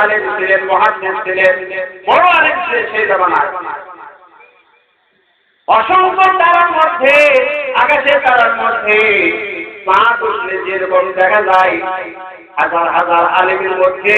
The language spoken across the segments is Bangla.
আলেম ছিলেন মহাদ্দেশ ছিলেন, বড় আলেম ছিলেন সেই অসংখ্য তারার মধ্যে, আকাশের তারার মধ্যে উঠলে যেরকম দেখা যায়। হাজার হাজার মধ্যে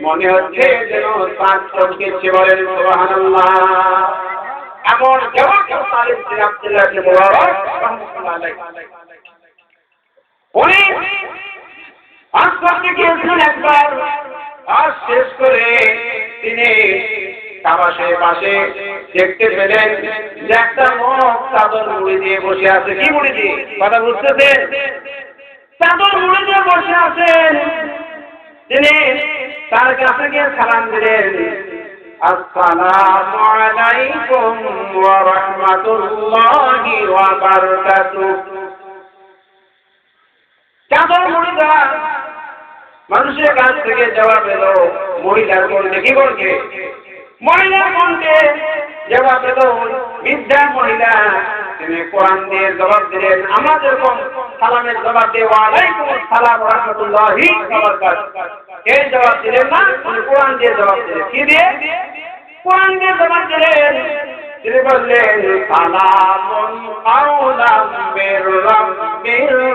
মনে হচ্ছে যেন পাঁচ চমকেছে বলেন, সুবহানাল্লাহ। এমন কেমন আলিম আব্দুল্লাহ মুবারক রাহমাতুল্লাহ আর শেষ করে তিনি তামাশের পাশে দেখতে পেলেন যে একটা মুখ চাদর মুড়ি দিয়ে বসে আছে। কি মুড়ি দিয়ে? কথা বুঝতেছেন চাদর মুড়ি দিয়ে বসে আছেন। তিনি তার কাছে গিয়ে সালাম দিলেন, আসসালামু আলাইকুম ওয়া রাহমাতুল্লাহি ওয়া বারাকাতুহু। চাদর মুড়ি দেওয়া। মানুষের কাছ থেকে জবাব এলো মহিলার কণ্ঠে কি বলছে? মহিলার কণ্ঠে জবাব এলো বিদ্যা মহিলা, তিনি কোরআন দিয়ে জবাব দিলেন আমরা যেরকম সালামের জবাব দিয়ে সালাম রহমতুল্লাহি এই জবাব দিলেন না? তিনি কোরআন দিয়ে জবাব দিলেন। কি দিয়ে? কোরআন দিয়ে জবাব দিলেন। তিনি বললেন, সালামুন কাওলাম মির রাব্বির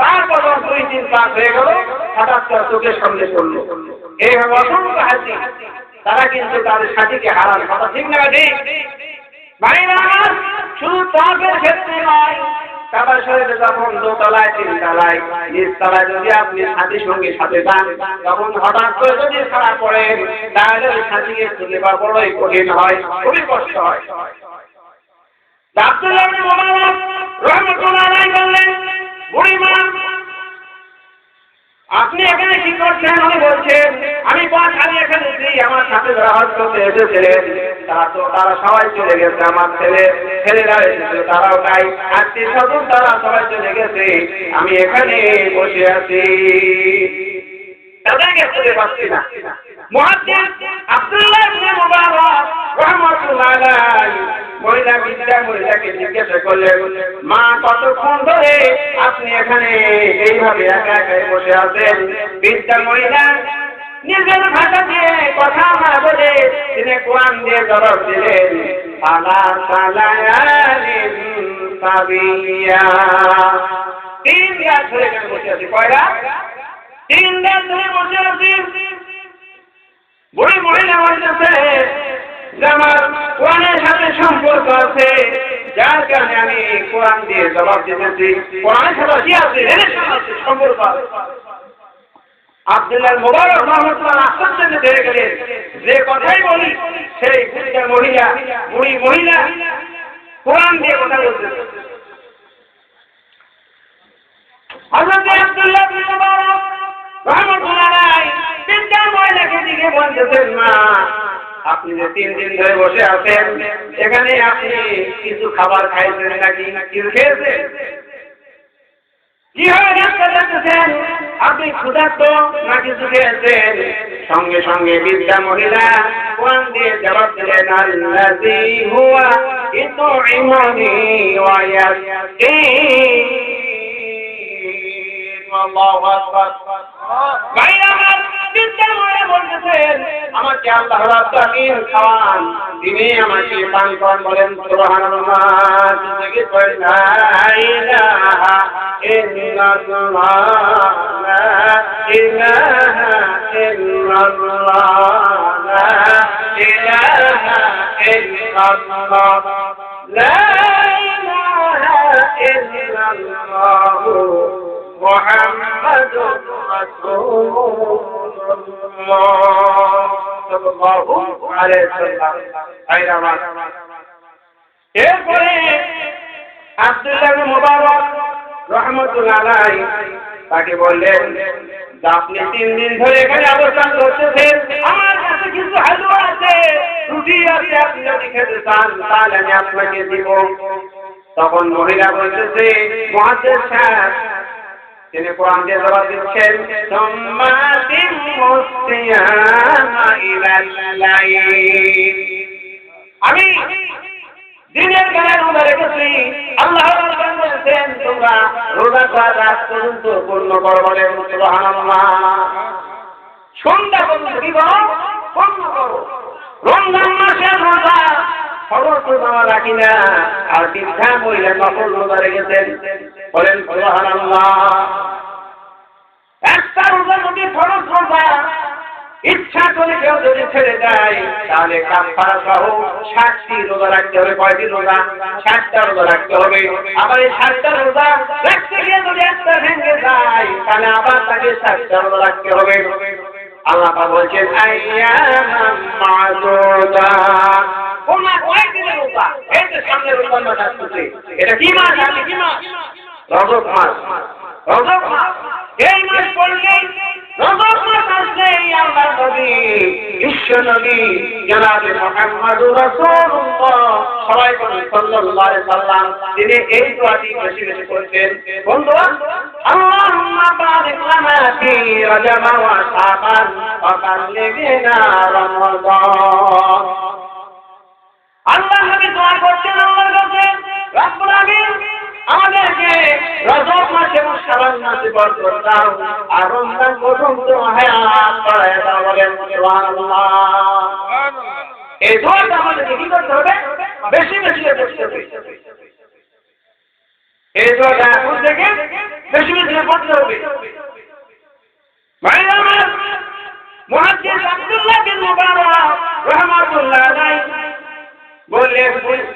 তারপর দুই দিন পার হয়ে গেল, হঠাৎ তার চোখের সামনে পড়ল। এইভাবে অসংখ্য হাসি। তারা কিন্তু তাদের সাথীকে হারান। কথা ঠিক না ঠিক যদি আপনি সাথীর সঙ্গে সাথে হঠাৎ করে যদি খারাপ পড়েন তাহলে ওই সাথীকে খুঁজে হয়, খুবই বললেন আপনি এখানে কি করছেন? উনি বলছেন, আমি পাঁচ আমি এখানে আমার সাথে যারা করতে এসেছিলেন। তারা সবাই চলে গেছে, আমার ছেলে, ছেলেরা এসেছিল তারাও নাই আত্মীয় স্বজন তারা সবাই চলে গেছে, আমি এখানে বসে আছি। তাদেরকে না। আব্দুল্লাহ মুবারক রাহমাতুল্লাহ মহিলা বিদ্যা, মহিলাকে জিজ্ঞাসা করলেন, মা, কতক্ষণ ধরে আপনি এখানে এইভাবে একা একা বসে আছেন? বিদ্যা মহিলা নিজের ভাষা দিয়ে কথা না বলে তিনি কোরআন দিয়ে জবাব দিলেন সালা সালায়ালিন সাবিয়া। তিন রাত ধরে এখানে বসে আছি। কয়রা তিন রাত ধরে বসে আছি। বুড়ি মহিলা বলতেছে যে আমার কোরআনের সাথে সম্পর্ক আছে, যার কারণে আমি কোরআন দিয়ে জবাব দিতেছি। কোরআনের সাথে কি আছে? সম্পর্ক আছে আব্দুল্লাহ মোবারক রহমতুল্লাহ আশ্চর্য ধরে গেলেন যে কথাই বলি, সেই মহিলা বুড়ি মহিলা, কোরআন দিয়ে কথা বলতেছে। হযরত আব্দুল্লাহ বিন মুবারক রহমতুল্লাহ তিনটা মহিলাকে দিকে বলতেছেন মা আপনি যে তিন দিন ধরে বসে আছেন এখানে আপনি কিছু খাবার খাইছেন নাকি? কিছু খেয়েছেন? আপনি ক্ষুধার্ত না কিছু সঙ্গে সঙ্গে বিদ্যা মহিলা কোরআন দিয়ে জবাব দিলেন, আল্লাযী হুয়া আমার বিদ্যা বলতেছেন, আমাকে আল্লাহ রাব্বুল খাওয়ান, তিনি আমাকে পান করান বলেন, সুবহানাল্লাহ। জিন্দগি পড়ে লা ইলাহা ইল্লাল্লাহ। লা ইলাহা ইল্লাল্লাহ। লা ইলাহা ইল্লাল্লাহ। লা ইলাহা ইল্লাল্লাহ। মুহাম্মাদুর রাসূলুল্লাহ সাল্লাল্লাহু এরপরে আব্দুল্লাহ মুবারক রহমতুল্লাহ তাকে বললেন, আপনি তিন দিন ধরে এখানে অবস্থান করতেছেন, আমার কাছে কিছু হালুয়া আছে, রুটি আছে, আপনি যদি খেতে চান, তাহলে আমি আপনাকে দিব। তখন মহিলা বলতেছে মহাদেশ সাহেব তিনি কোরআন দিয়ে জবাব দিচ্ছেন সম্মাতিন আমি দিনের বেলা রোজা রেখেছি, আল্লাহ বলেছেন, তোমরা রোজা করা রাত পর্যন্ত পূর্ণ করো বলেন সন্ধ্যা পর্যন্ত কি করো? পূর্ণ করো। রমজান মাসের রোজা খবর তো দেওয়া রাখি না। আর বৃদ্ধা মহিলা নকল রোজা রেখেছেন। বলেন একটা রোজা যদি ফরজ রোজা, ইচ্ছা করে কেউ যদি ছেড়ে দেয়, তাহলে কাফারা সহ ষাটটি রোজা রাখতে হবে। কয়টি রোজা? ষাটটা রোজা রাখতে হবে। আবার এই ষাটটা রোজা রাখতে গিয়ে যদি একটা ভেঙে যায়, তাহলে আবার তাকে ষাটটা রোজা রাখতে হবে। আল্লাহ বলছেন, আইয়ামাম মাদুদা। ওমা কয়দিনের রোজা এই যে সামনে রোজার মাস আসছে এটা কি মাস? আছে কি মাস রজব মাস। রজব মাস। এই মাস পড়লে রজব মাস আসলে এই আল্লাহ নবী, বিশ্ব নবী, জনাবে মুহাম্মদুর রাসূলুল্লাহ। সবাই বলেন, সাল্লাল্লাহু আলাইহি সাল্লাম, তিনি এই দোয়াটি আল্লাহ নবী দোয়া করতেন আল্লাহর কাছে, রব্বুল আমিন আমাদেরকে রজব মাসে এবং শাবান মাসে বরকত দাও আর রমজান পর্যন্ত হায়াত বাড়ায় দাও বলেন, সুবহানাল্লাহ। এই দোয়াটা আমাদেরকে কি করতে হবে? বেশি বেশি করতে হবে। এই দোয়াটা এখন থেকে বেশি বেশি পড়তে হবে। ভাইরা আমার, মুহাদ্দিস আব্দুল্লাহ বিন মুবারক রাহমাতুল্লাহ আলাইহি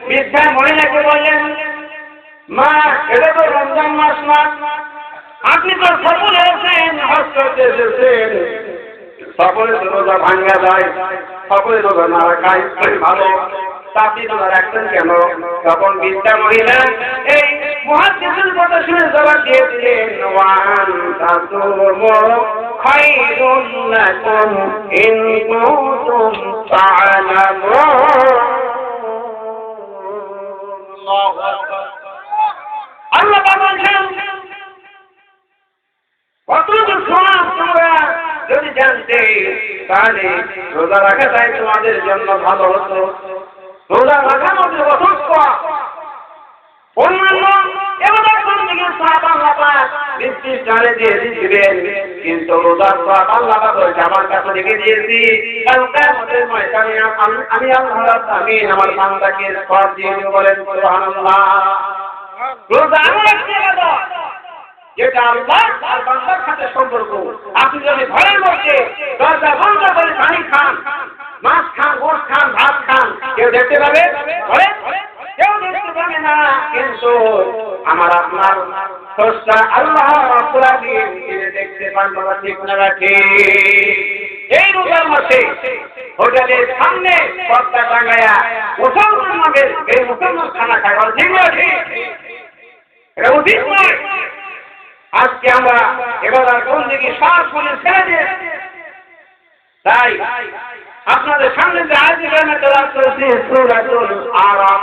বৃদ্ধা মহিলাকে বললেন, মা, এটা তো রমজান মাস না। আপনি তো সফল হয়েছেন হজ করতে এসেছেন। সকলে রোজা ভাঙ্গা যায়, সকলে রোজা না রাখাই ভালো। কেন? তখন বৃদ্ধা মহিলা এই মহাদেশের কথা শুনে জবাব দিয়ে দিলেন, ওয়ান তাসুমু খায়রুন লাকুম ইন কুনতুম তা'লামুন। আল্লাহ বলছেন যদি তোমাদের জন্য ভালো হতো। রোজা রাখা মধ্যে অসুস্থ। অন্যান্য সম্পর্ক আপনি যদি ঘরের মধ্যে দরজা বন্ধ করে পানি খান মাছ খান গোস খান, ভাত খান, কেউ দেখতে পাবে বলেন? কেউ দেখতে কিন্তু আমার আপনার স্রষ্টা আল্লাহ দেখতে পান ঠিক এই রোজার মাসে হোটেলের সামনে পর্দা টাঙ্গায়া মুসলমান এই মুসলমান খানা বলে, ঠিক নয়। আজকে আমরা এবার কোন দিকে শ্বাস করে ছেড়ে দিয়ে তাই আপনাদের সামনে যে আজ চলছে সূরাতুল আরাফ।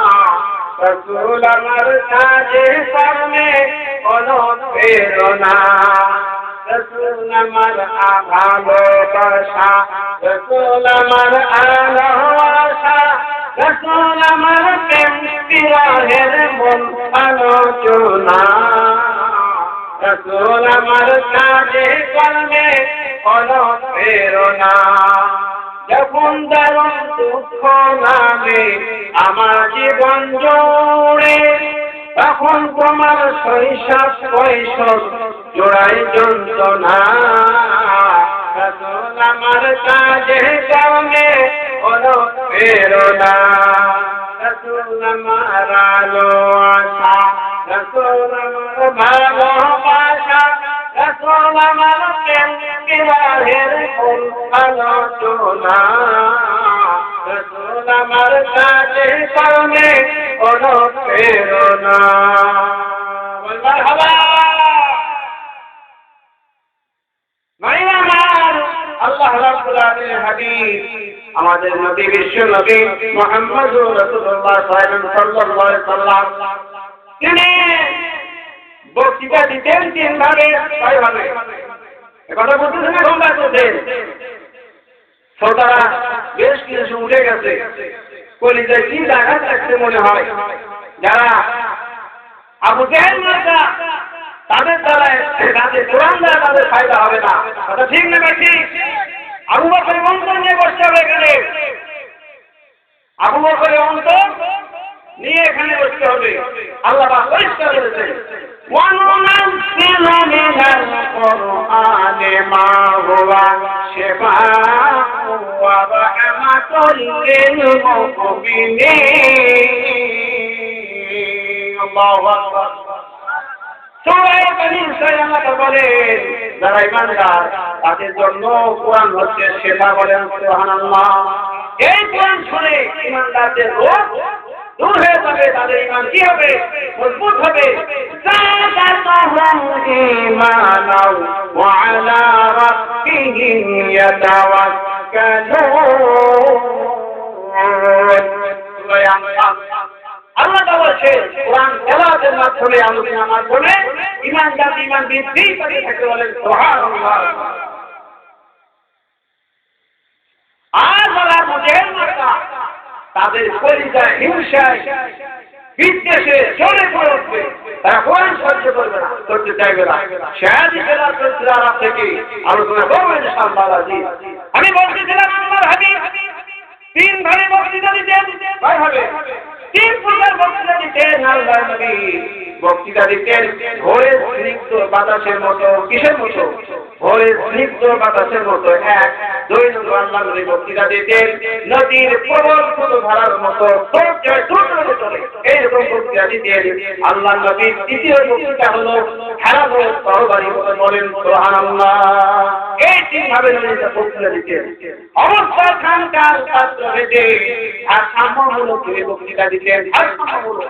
রসুল আমার কাজে কর্মে কোনো প্রেরণা রসুল আমার ভালোবাসা, রসুল আমার আলোবাসা রসুল আমার প্রেম বিরহের মন আলোচনা। রসুল আমার কাজে কর্মে কোনো প্রেরণা যখন দারুণ দুঃখ নামে আমার জীবন জোড়ে, তখন তোমার শৈশব কৈশোর জোড়াই যন্ত্রণা। আমার কাজে কামে কোনো প্রেরণা। রসুল আমার আলো আশা রসুল আমার ভালোবাসা রসুল আমার বিবাহের ফুল আলোচনা রসুল আমার আমাদের নবী বিশ্ব নবী মুহাম্মদুর রাসূলুল্লাহ সাল্লাল্লাহু আলাইহি সাল্লাম তিনি বক্তৃতা দিতেন তিন ভাগে ছয় ভাগে কথা বলতেন শ্রোতারা বেশ কিছু উঠে গেছে। কলিজায় কি আঘাত লাগছে মনে হয়। যারা আবু তাদের দ্বারা তাদের কোরআন দ্বারা তাদের ফায়দা হবে না। কথা ঠিক না ঠিক? আবু বকর অন্তর নিয়ে বসতে হবে এখানে। আবু বকরের অন্তর নিয়ে এখানে বসতে হবে। আল্লাহ পরিষ্কার করেছেন। وننزل من القرآن ما هو شفاء ورحمة للمؤمنين الله أكبر সবাই বনি ইসরায়েল আল্লাহ বলেন যারা ইমানদার তাদের জন্য কোরআন হচ্ছে সেবা বলেন সুবহানাল্লাহ এই কোরআন শুনে ইমানদারদের রোগ দূর হয়ে যাবে, তাদের ইমান কি হবে? মজবুত হবে। আল্লাহ বলছে, কোরআন খেলাদের মাধ্যমে আলোচনার মাধ্যমে ইমান জাতি, ইমান বৃদ্ধি আর বলার মধ্যে তাদের পরিচয় হিংসায় বিদ্বেষে চলে পড়বে। এখন সহ্য করবে না করতে চাইবে না। থেকে আলোচনা করব ইনশাআল্লাহ আমি বলতেছিলাম আমার হাবিব, তিন ভাবে বক্তৃতা দিতেন তিন প্রকার বক্তৃতা দিতেন বক্তৃতা দিতেন ভোরের স্নিগ্ধ বাতাসের মতো, কিসের মতো? ভোরের স্নিগ্ধ বাতাসের মতো এক নবী বক্তৃতা দিতেন নদীর প্রবল কোনো ধারার মতো এইরকম বক্তৃতা দিতেন আল্লাহ নবীর দ্বিতীয় বক্তৃতা হলো হারানো তরবারি মতো বলেন, সুবহানাল্লাহ। এই তিন ভাবে বক্তৃতা দিতেন অবস্থার খানকার ছাত্র ভেদে আর সাম্যমূলক তিনি বক্তৃতা দিতেন আর সাম্যমূলক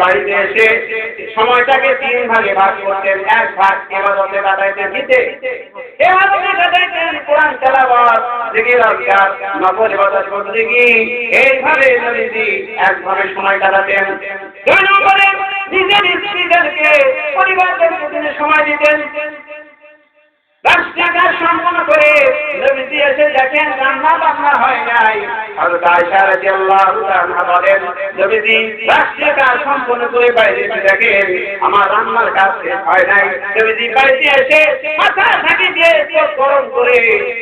বাড়িতে এসে সময়টাকে তিন ভাগে ভাগ করতেন এক ভাগ এবাদতে কাটাইতেন দিতে এবাদতে কাটাইতেন কোরআন তেলাওয়াত জিকির আজকার নফল ইবাদত করতে কি এইভাবে নবীজি একভাবে সময় কাটাতেন দুই নম্বরে নিজের স্ত্রীদেরকে পরিবারদেরকে তিনি সময় দিতেন রাষ্ট্রীয় কাজ সম্পন্ন করে নবীজি এসে দেখেন রান্না বান্না হয় নাই। হযরত আয়েশা রাদিয়াল্লাহু কাজ হয় নাই। নবীজি দিয়ে গরম করে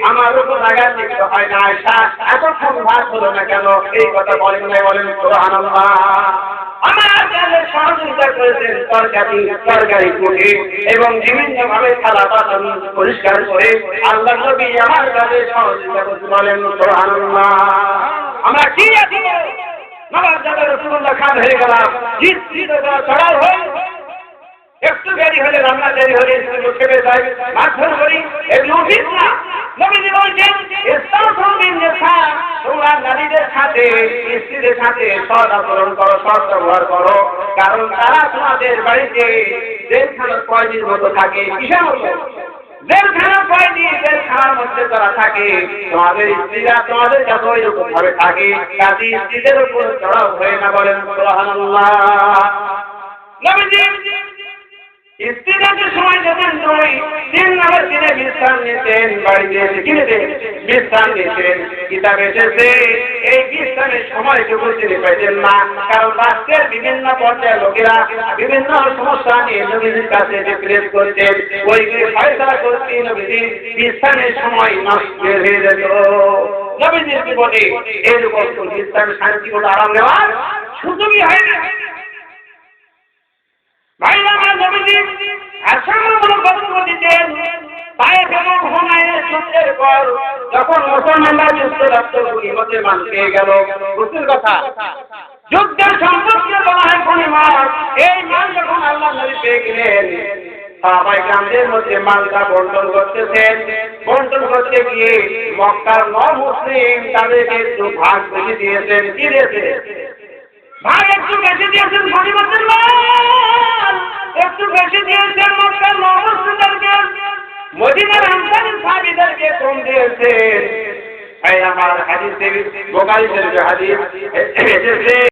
আমার উপর দিতে হয় না, আয়েশা। না কেন? এই কথা বলেন নাই বলেন, সুবহানাল্লাহ। আমার কাছে সহযোগিতা করেছেন তরকারি তরকারি কুটে এবং বিভিন্ন ভাবে থালা বাসন পরিষ্কার করে আল্লাহ নবী আমার আমরা কি আছি? খান হয়ে গেলাম। একটু দেরি হলে, রান্না দেরি হলে খেপে যায়। মারধর করি। এগুলো উচিত না নবীজি বলছেন তোমরা নারীদের সাথে, স্ত্রীদের সাথে সৎ আচরণ করো সৎ ব্যবহার করো। কারণ তারা তোমাদের বাড়িতে মতো থাকে। কিসের মতো মধ্যে তারা থাকে। তোমাদের স্ত্রীরা তোমাদের কাছে ওইরকম ভাবে থাকে, কাজী স্ত্রীদের উপর চড়াও হয়ে না বলেন নবীজি স্ত্রীদের সময় যখন তুই তিন নম্বর দিনে বিশ্রাম নিতেন বাড়িতে এসে কিনেতে বিশ্রাম নিতেন কিতাব এসেছে, এই বিশ্রামের সময়টুকু তিনি পেতেন না। কারণ রাষ্ট্রের বিভিন্ন পর্যায়ের লোকেরা বিভিন্ন সমস্যা নিয়ে নবীজির কাছে যে প্রেস করতেন ওইগুলি ফয়সলা করতে নবীজি, বিশ্রামের সময় নষ্ট হয়ে যেত। নবীজির জীবনে এরকম বিশ্রাম শান্তি ও আরাম নেওয়ার সুযোগই হয় না। ভাইরা আমার নবীজি আসামগুলো হুমায়ুনের যুদ্ধের সম্পর্কে বলা হয় এই মান যখন আল্লাহ মালটা বন্টন করতেছেন। বন্টন করতে গিয়ে মক্কার ন মুসলিম তাদেরকে একটু ভাগ বেশি দিয়েছেন। ভাই, একটু বেশি দিয়েছেন গরিমতের মাল একটু বেশি দিয়েছেন মক্কার ন মুসলিমদেরকে মদিনার আনসারি সাহাবীদেরকে কম দিয়েছেন আমার হাদিস বোকারি শরীফে হাদিস